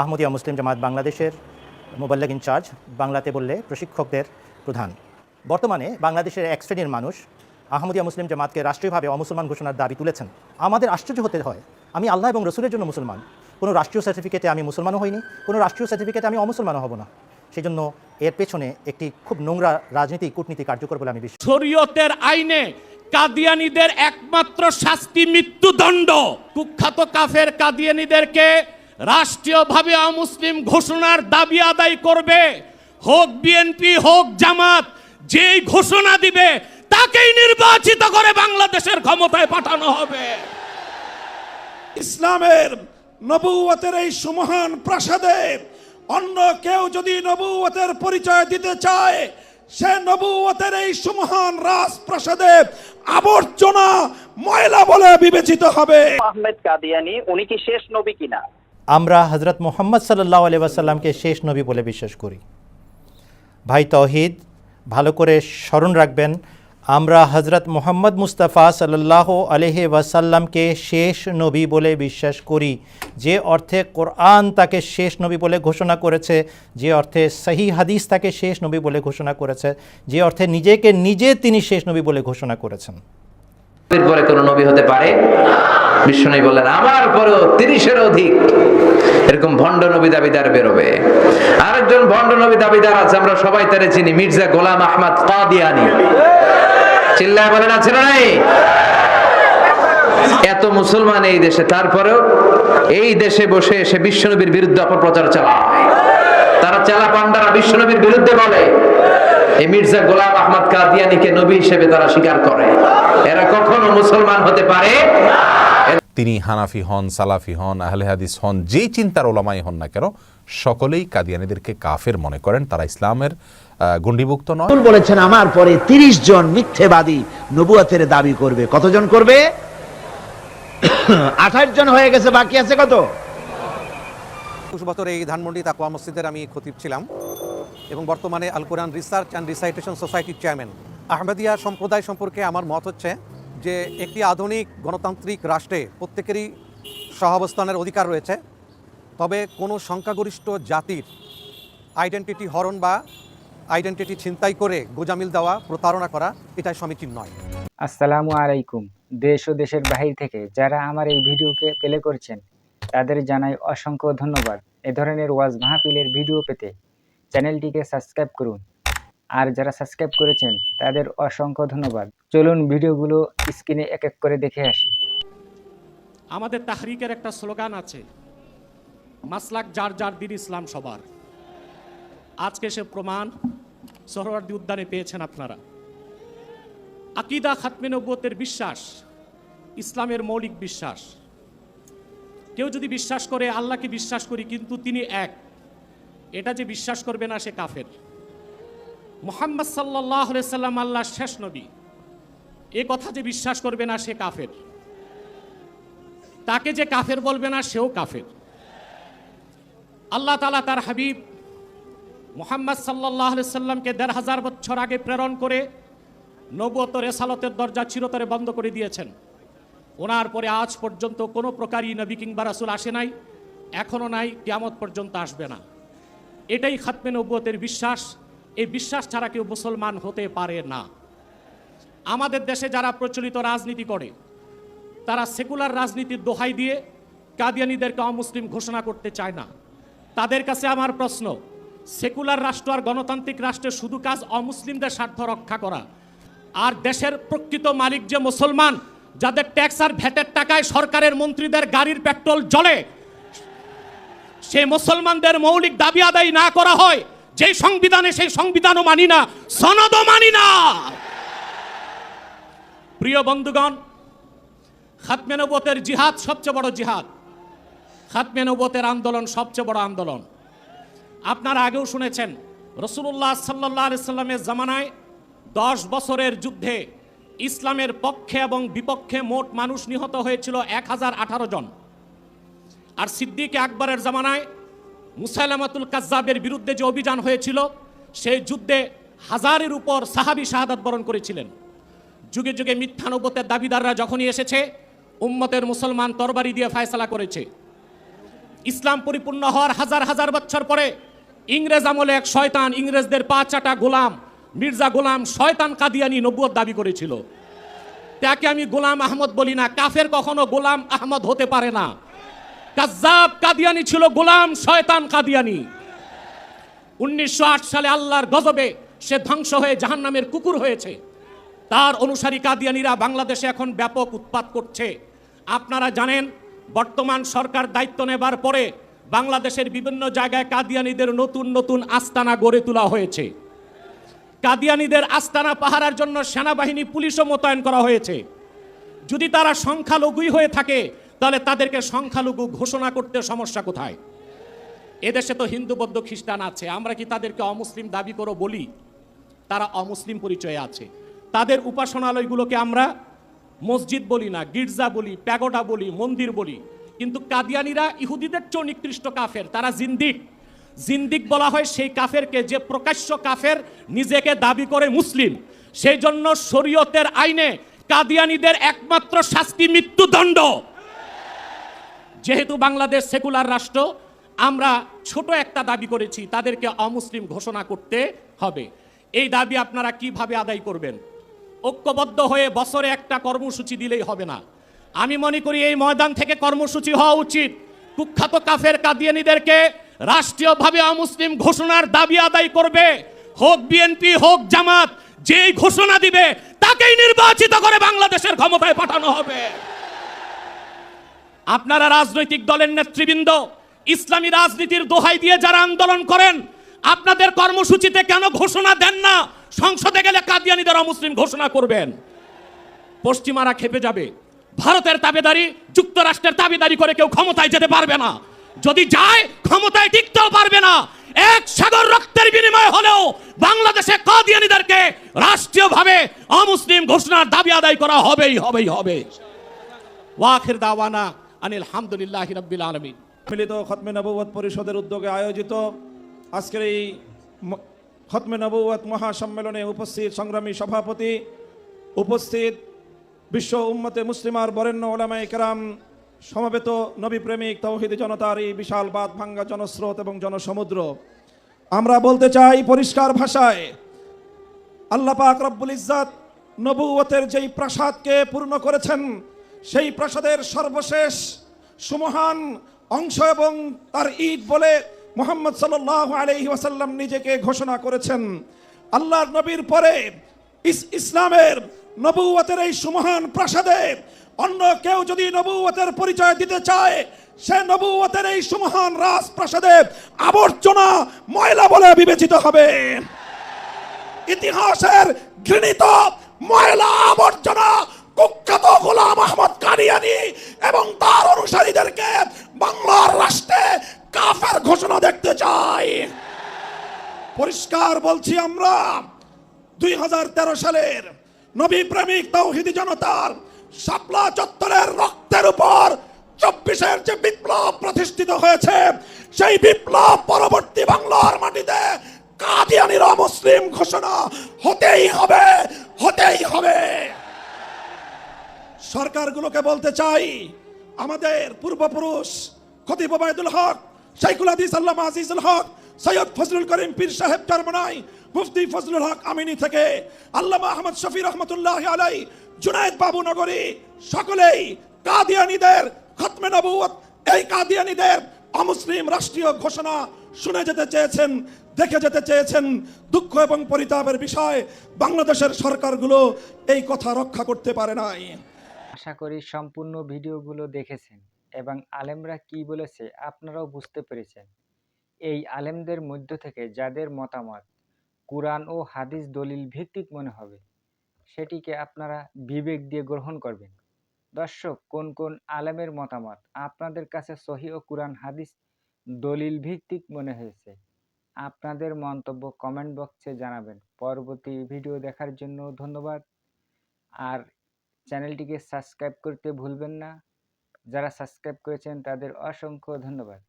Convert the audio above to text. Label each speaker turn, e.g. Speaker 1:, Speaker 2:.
Speaker 1: আহমদিয়া মুসলিম জামাত বাংলাদেশের মোবাল্লাগ ইনচার্জ, বাংলাতে বললে প্রশিক্ষকদের প্রধান। বর্তমানে বাংলাদেশের এক শ্রেণির মানুষ আহমদিয়া মুসলিম জামাতকে রাষ্ট্রীয়ভাবে অমুসলমান ঘোষণার দাবি তুলেছেন। আমাদের আশ্চর্য হতে হয়, আমি আল্লাহ এবং রসুলের জন্য মুসলমান। কোনো রাষ্ট্রীয় সার্টিফিকেটে আমি মুসলমানও হইনি, কোনো রাষ্ট্রীয় সার্টিফিকেটে আমি অমুসলমানও হব না। সেই জন্য এর পেছনে একটি খুব নোংরা রাজনীতি, কূটনীতি কার্যকর বলে আমি
Speaker 2: শরীয়তের আইনে কাদিয়ানিদের একমাত্র শাস্তি মৃত্যুদণ্ড। কুখ্যাত কাফের কাদিয়ানীদেরকে রাষ্ট্রীয়ভাবে অমুসলিম ঘোষণার দাবি আদায় করবে। হোক বিএনপি হোক জামাত যেই ঘোষণা দিবে তাকেই নির্বাচিত করে বাংলাদেশের ক্ষমতায় পাঠানো হবে।
Speaker 3: ইসলামের নবুয়তের এই সুমহান প্রাসাদে অন্য কেউ যদি নবুয়তের পরিচয় দিতে চায় সে নবুয়তের এই সুমহান রাজপ্রাসাদে আবর্জনা ময়লা বলে বিবেচিত হবে।
Speaker 4: আহমেদ কাদিয়ানি উনি কি শেষ নবী কিনা?
Speaker 1: আমরা হজরত মোহাম্মদ সাল্লাহ আলি শেষ নবী বলে বিশ্বাস করি। ভাই তহিদ, ভালো করে স্মরণ রাখবেন, আমরা হজরত মোহাম্মদ মুস্তাফা সাল্লাহ আলহি ওয়াসাল্লামকে শেষ নবী বলে বিশ্বাস করি। যে অর্থে কোরআন তাকে শেষ নবী বলে ঘোষণা করেছে, যে অর্থে সহি হাদিস তাকে শেষ নবী বলে ঘোষণা করেছে, যে অর্থে নিজেকে নিজে তিনি শেষ নবী বলে ঘোষণা করেছেন।
Speaker 5: কোন নবী হতে পারে? বিষ্ণু বললেন, আমার পরেও তিরিশের অধিক। এরকম ভণ্ড নবী দাবিদার বেরোবে। আরেকজন ভণ্ড নবী দাবিদার আছে, আমরা সবাই তারে চিনি, মির্জা গোলাম আহমদ কাদিয়ানি। চিল্লায় বলেন, আছে নাই? এত মুসলমান এই দেশে, তারপরেও এই দেশে বসে সে বিশ্বনবীর বিরুদ্ধে অপপ্রচার চালায়। তারা চেলা পান্ডারা বিশ্বনবীর বিরুদ্ধে বলে। এই মির্জা গোলাম আহমদ কাদিয়ানিকে নবী হিসেবে তারা স্বীকার করে। এরা কখনো মুসলমান হতে পারে
Speaker 6: তিনি হানাফি হন সালাফি হন আহলে হাদিস হন যেই চিন্তার ওলামাই হন না কেন সকলেই কাদিয়ানিদেরকে কাফের মনে করেন। তারা ইসলামের গণ্ডিভুক্ত নয়।
Speaker 7: বলেছেন আমার পরে তিরিশ জন মিথ্যেবাদী নবুয়াতের দাবি করবে। কতজন করবে? আঠাশ জন হয়ে গেছে বাকি আছে কত?
Speaker 8: বছর এই ধানমন্ডি তাকুয়া মসজিদের আমি খতিব ছিলাম। এবং বর্তমানে Al Quran research and recitation সোসাইটির চেয়ারম্যান। আহমেদিয়া সম্প্রদায় সম্পর্কে আমার মত হচ্ছে যে, একটি আধুনিক গণতান্ত্রিক রাষ্ট্রে প্রত্যেকেরই সহাবস্থানের অধিকার রয়েছে। তবে কোনো সংখ্যাগরিষ্ঠ জাতির আইডেন্টিটি হরণ বা আইডেন্টিটি ছিনতাই করে গোজামিল দেওয়া, প্রতারণা করা, এটাই সমীচীন নয়।
Speaker 9: আসসালামু আলাইকুম। দেশ ও দেশের বাহির থেকে যারা আমার এই ভিডিওকে প্লে করছেন, তাদের জানাই অসংখ্য ধন্যবাদ। এ ধরনের ওয়াজ মাহফিলের ভিডিও পেতে চ্যানেলটিকে সাবস্ক্রাইব করুন। আর যারা সাবস্ক্রাইব করেছেন, তাদের অসংখ্য ধন্যবাদ। চলুন ভিডিওগুলো স্ক্রিনে এক এক করে দেখে আসি।
Speaker 2: আমাদের তাহরিকের একটা স্লোগান আছে, মাসলাক যার যার দিন ইসলাম সবার। আজকে সে প্রমাণ সোহরাওয়ার্দী উদ্যানে পেয়েছেন আপনারা। আকিদা খাতমে নব্বতের বিশ্বাস, ইসলামের মৌলিক বিশ্বাস। কেউ যদি বিশ্বাস করে, আল্লাহকে বিশ্বাস করি, কিন্তু তিনি এক। এটা যে বিশ্বাস করবে না সে কাফের। মোহাম্মদ সাল্লাহ সাল্লাম আল্লাহ শেষ নবী। এ কথা যে বিশ্বাস করবে না সে কাফের। তাকে যে কাফের বলবে না সেও কাফের। আল্লাহ তালা তার হাবিব মোহাম্মদ সাল্লাহ সাল্লামকে দেড় হাজার বছর আগে প্রেরণ করে নবত রেসালতের দরজা চিরতরে বন্ধ করে দিয়েছেন। ওনার পরে আজ পর্যন্ত কোনো প্রকারই নবী কিংবা রাসুল আসে নাই এখনও নাই, কিয়ামত পর্যন্ত আসবে না। এটাই খাতমে নব্বতের বিশ্বাস। এই বিশ্বাস ছাড়া কেউ মুসলমান হতে পারে না। আমাদের দেশে যারা প্রচলিত রাজনীতি করে, তারা সেকুলার রাজনীতির দোহাই দিয়ে কাদিয়ানিদেরকে অমুসলিম ঘোষণা করতে চায় না। তাদের কাছে আমার প্রশ্ন, সেকুলার রাষ্ট্র আর গণতান্ত্রিক রাষ্ট্রের শুধু কাজ অমুসলিমদের স্বার্থ রক্ষা করা। আর দেশের প্রকৃত মালিক যে মুসলমান, যাদের ট্যাক্স আর ভ্যাটের টাকায় সরকারের মন্ত্রীদের গাড়ির পেট্রোল জ্বলে সেই মুসলমানদের মৌলিক দাবি আদায় না করা হয় যেই সংবিধানে সেই সংবিধানও মানি না, সনদও মানি না। প্রিয় বন্ধুগণ, খাতমে নবতের জিহাদ সবচেয়ে বড় জিহাদ। খাতমে নবতের আন্দোলন সবচেয়ে বড় আন্দোলন। আপনারা আগেও শুনেছেন রসুল্লাহ সাল্লাহ সাল্লামের জামানায় দশ বছরের যুদ্ধে ইসলামের পক্ষে এবং বিপক্ষে মোট মানুষ নিহত হয়েছিল এক হাজার আঠারো জন। আর সিদ্দিক আকবরের জামানায় মুসাইলামাতুল কাজ্জাবের বিরুদ্ধে যে অভিযান হয়েছিল, সেই যুদ্ধে হাজারের উপর সাহাবি শাহাদাত বরণ করেছিলেন। যুগে যুগে মিথ্যানবতের দাবিদাররা যখনই এসেছে, উম্মতের মুসলমান তরবারি দিয়ে ফায়সালা করেছে। ইসলাম পরিপূর্ণ হওয়ার হাজার হাজার বছর পরে ইংরেজ আমলে এক শয়তান ইংরেজদের পা চাটা গোলাম, মির্জা গোলাম শয়তান কাদিয়ানি নব্বত দাবি করেছিল। তাকে আমি গোলাম আহমদ বলি না, কাফের কখনো গোলাম আহমদ হতে পারে না। কাজ্জাব কাদিয়ানি ছিল গোলাম শয়তান কাদিয়ানি। উনিশশো আট সালে আল্লাহর গজবে সে ধ্বংস হয়ে জাহান্নামের কুকুর হয়েছে। তার অনুসারী কাদিয়ানিরা বাংলাদেশে এখন ব্যাপক উৎপাত করছে। আপনারা জানেন, বর্তমান সরকার দায়িত্ব নেবার পরে বাংলাদেশের বিভিন্ন জায়গায় কাদিয়ানিদের নতুন নতুন আস্তানা গড়ে তোলা হয়েছে। কাদিয়ানিদের আস্তানা পাহারার জন্য সেনাবাহিনী, পুলিশও মোতায়েন করা হয়েছে। যদি তারা সংখ্যালঘুই হয়ে থাকে তাহলে তাদেরকে সংখ্যালঘু ঘোষণা করতে সমস্যা কোথায়? এদেশে তো হিন্দু, বৌদ্ধ, খ্রিস্টান আছে। আমরা কি তাদেরকে অমুসলিম দাবি করো বলি? তারা অমুসলিম পরিচয়ে আছে। তাদের উপাসনালয়গুলোকে আমরা মসজিদ বলি না, গির্জা বলি, প্যাগোডা বলি, মন্দির বলি। কিন্তু কাদিয়ানিরা ইহুদিদের চেয়েও নিকৃষ্ট কাফের। তারা জিন্দিক। জিন্দিক বলা হয় সেই কাফেরকে যে প্রকাশ্য কাফের নিজেকে দাবি করে মুসলিম। সেই জন্য শরীয়তের আইনে কাদিয়ানিদের একমাত্র শাস্তি মৃত্যুদণ্ড। যেহেতু বাংলাদেশ সেকুলার রাষ্ট্র, আমরা ছোট একটা দাবি করেছি, তাদেরকে অমুসলিম ঘোষণা করতে হবে। এই দাবি আপনারা কীভাবে আদায় করবেন? ঐক্যবদ্ধ হয়ে বছরে একটা কর্মসূচি দিলেই হবে না। আমি মনে করি এই ময়দান থেকে কর্মসূচি হওয়া উচিত। কুখ্যাত কাফের কাদিয়ানিদেরকে রাষ্ট্রীয়ভাবে অমুসলিম ঘোষণার দাবি আদায় করবে। হোক বিএনপি, হোক জামাত, যেই ঘোষণা দিবে, তাকেই নির্বাচিত করে বাংলাদেশের ক্ষমতায় পাঠানো হবে। আপনারা রাজনৈতিক দলের নেতৃবৃন্দ, ইসলামী রাজনীতির দোহাই দিয়ে যারা আন্দোলন করেন, আপনাদের কর্মসূচিতে কেন ঘোষণা দেন না? সংসদে গেলে কাদিয়ানিদের অমুসলিম ঘোষণা করবেন। পশ্চিমারা খেপে যাবে। ভারতের তাবেদারি যুক্তরাষ্ট্রের তাবেদারি করে কেউ ক্ষমতায় যেতে পারবে না। যদি যায়, ক্ষমতায় টিকতেও পারবে না। এক সাগর রক্তের বিনিময় হলেও বাংলাদেশে কাদিয়ানিদেরকে রাষ্ট্রীয়ভাবে অমুসলিম ঘোষণার দাবি আদায় করা হবেই হবেই, হবে। ওয়াখির দাওয়ানা। আনিল হামদুলিল্লাহ রব্বিল আলমিন।
Speaker 3: মিলিত খতমে নবুয়ত পরিষদের উদ্যোগে আয়োজিত আজকের এই খতমে নবুয়ত মহাসম্মেলনে উপস্থিত সংগ্রামী সভাপতি, উপস্থিত বিশ্ব উম্মতে মুসলিমার বরেণ্য ওলামায়ে কেরাম, সমবেত নবী প্রেমিক তৌহিদি জনতার এই বিশাল বাদ ভাঙ্গা জনস্রোত এবং জনসমুদ্র। আমরা বলতে চাই পরিষ্কার ভাষায়, আল্লাহ পাক রব্বুল ইজ্জাত নবুয়তের যেই প্রাসাদকে পূর্ণ করেছেন সেই প্রাসাদের সর্বশেষ সুমহান অংশ এবং তার ঈদ বলে মোহাম্মদ সাল্লাহ আলহি ওয়াসাল্লাম নিজেকে ঘোষণা করেছেন। আল্লাহর নবীর পরে ইস- ইসলামের নবুয়তের এই সুমহান প্রাসাদে অন্য কেউ যদি নবুয়তের পরিচয় দিতে চায়, সে নবুয়তের এই সুমহান রাজপ্রাসাদে আবর্জনা, ময়লা বলে বিবেচিত হবে। ইতিহাসের ঘৃণিত ময়লা আবর্জনা কুখ্যাত গোলাম আহমদ কাদিয়ানি এবং তার অনুসারীদেরকে বাংলার রাষ্ট্রে কাফের ঘোষণা দেখতে চাই। পরিষ্কার বলছি আমরা, দুই হাজার তেরো সালের নবী প্রেমিক তৌহিদি জনতার শাপলা চত্বরের রক্তের উপর চব্বিশের যে বিপ্লব প্রতিষ্ঠিত হয়েছে, সেই বিপ্লব পরবর্তী বাংলার মাটিতে কাদিয়ানির মুসলিম ঘোষণা হতেই হবে হতেই হবে। সরকারগুলোকে বলতে চাই, আমাদের পূর্বপুরুষ খতিব ওবায়দুল হক, শাইখুল হাদিস আল্লামা আজিজুল হক, সৈয়দ ফজলুল করিম পীর সাহেব চরমনাই, মুফতি ফজলুল হক আমিনী থেকে, আল্লামা আহমদ শফি রহমতুল্লাহ আলাই, জুনায়েদ বাবু নগরী, সকলেই কাদিয়ানিদের খতমে নবুয়ত এই কাদিয়ানিদের অমুসলিম রাষ্ট্রীয় ঘোষণা শুনে যেতে চেয়েছেন, দেখে যেতে চেয়েছেন, দুঃখ এবং পরিতাপের বিষয় বাংলাদেশের সরকারগুলো এই কথা রক্ষা করতে পারে নাই।
Speaker 9: আশা করি সম্পূর্ণ ভিডিওগুলো দেখেছেন এবং আলেমরা কি বলেছে আপনারাও বুঝতে পেরেছেন। এই আলেমদের মধ্য থেকে যাদের মতামত কোরআন ও হাদিস দলিল ভিত্তিক মনে হবে, সেটিকে আপনারা বিবেক দিয়ে গ্রহণ করবেন। দর্শক, কোন কোন আলেমের মতামত আপনাদের কাছে সহি ও কোরআন হাদিস দলিল ভিত্তিক মনে হয়েছে, আপনাদের মন্তব্য কমেন্ট বক্সে জানাবেন। পরবর্তী ভিডিও দেখার জন্য ধন্যবাদ। আর চ্যানেলটিকে সাবস্ক্রাইব করতে ভুলবেন না। যারা সাবস্ক্রাইব করেছেন তাদের অসংখ্য ধন্যবাদ।